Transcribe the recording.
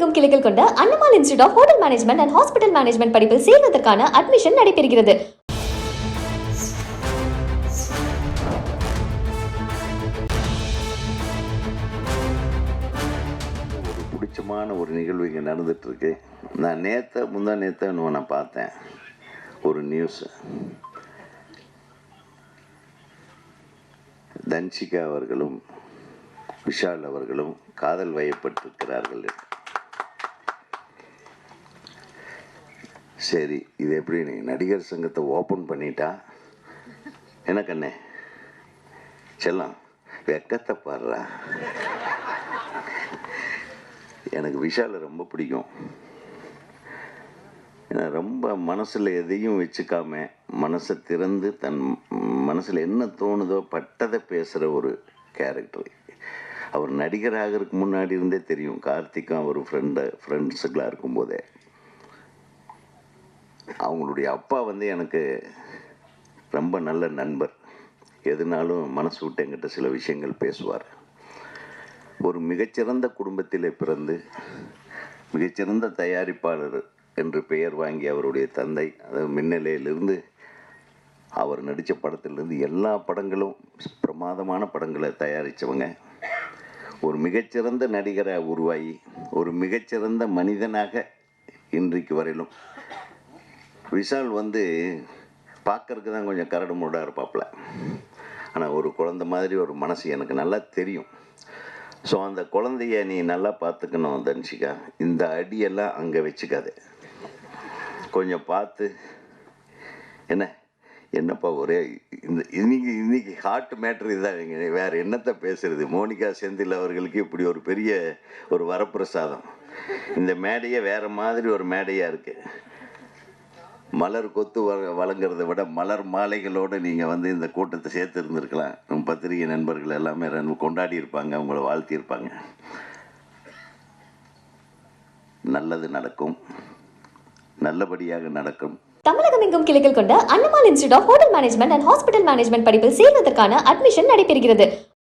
எங்கும் கிளைகள் கொண்ட Annamalai institute of hotel management and hospital management படிப்பில் சேர்வதற்கான அட்மிஷன் நடைபெறுகிறது. ஒரு பிடிச்சமான ஒரு நிகழ்வு இங்கே நடந்துட்டுருக்கு. நான் நேற்று முந்தா நேற்று நான் பார்த்தேன். ஒரு நியூஸ் தன்சிகா அவர்களும் விஷால் அவர்களும் காதல் வயப்பட்டிருக்கிறார்கள் சரி இது எப்படி நீ நடிகர் சங்கத்தை ஓப்பன் பண்ணிட்டா? என்ன கண்ணே? செல்லம் வெக்கத்தை பாடுறா எனக்கு விஷாலை ரொம்ப பிடிக்கும். ஏன்னா ரொம்ப மனசில் எதையும் வச்சுக்காம மனசை திறந்து தன் மனசில் என்ன தோணுதோ பட்டதை பேசுகிற ஒரு கேரக்டர் அவர் நடிகராகிறதுக்கு முன்னாடி இருந்தே தெரியும் கார்த்திக்கும் அவர் ஃப்ரெண்டை ஃப்ரெண்ட்ஸுக்களாக இருக்கும்போதே. அவங்களுடைய அப்பா வந்து எனக்கு ரொம்ப நல்ல நண்பர். எதுனாலும் மனசு விட்டு என்கிட்ட சில விஷயங்கள் பேசுவார். ஒரு மிகச்சிறந்த குடும்பத்தில் பிறந்து மிகச்சிறந்த தயாரிப்பாளர் என்று பெயர் வாங்கி அவருடைய தந்தை அது மின்னலையிலிருந்து அவர் நடித்த படத்திலிருந்து எல்லா படங்களும் பிரமாதமான படங்களை தயாரித்தவங்க. ஒரு மிகச்சிறந்த நடிகராக உருவாகி ஒரு மிகச்சிறந்த மனிதனாக இன்றைக்கு வரையிலும் விஷால் வந்து பார்க்கறதுக்கு தான் கொஞ்சம் கரடு முரடாக இருப்பாப்புல ஆனால் ஒரு குழந்த மாதிரி ஒரு மனசு எனக்கு நல்லா தெரியும். ஸோ அந்த குழந்தைய நீ நல்லா பார்த்துக்கணும் தன்ஷிகா. இந்த அடியெல்லாம் அங்கே வச்சுக்காது. கொஞ்சம் பார்த்து என்ன? என்னப்பா ஒரே இந்த இன்னைக்கு இன்னைக்கு ஹார்ட் மேட்ரு இதுதான் வேறு என்னத்தை பேசுகிறது மோனிகா செந்தில் அவர்களுக்கு இப்படி ஒரு பெரிய ஒரு வரப்பிரசாதம். இந்த மேடையே வேறு மாதிரி ஒரு மேடையாக இருக்குது மலர் கொத்து வ- வழங்குறதை விட மலர் மாலைகளோடு நீங்கள் வந்து இந்த கூட்டத்தை சேர்த்து இருந்திருக்கலாம் நம்ம பத்திரிகை நண்பர்கள் எல்லாமே கொண்டாடி இருப்பாங்க அவங்கள வாழ்த்தியிருப்பாங்க நல்லது நடக்கும். நல்லபடியாக நடக்கும். தமிழகம் எங்கும் கிளைகள் கொண்ட Annamalai institute of hotel management and hospital management படிப்பில் சேர்வதற்கான அட்மிஷன் நடைபெறுகிறது.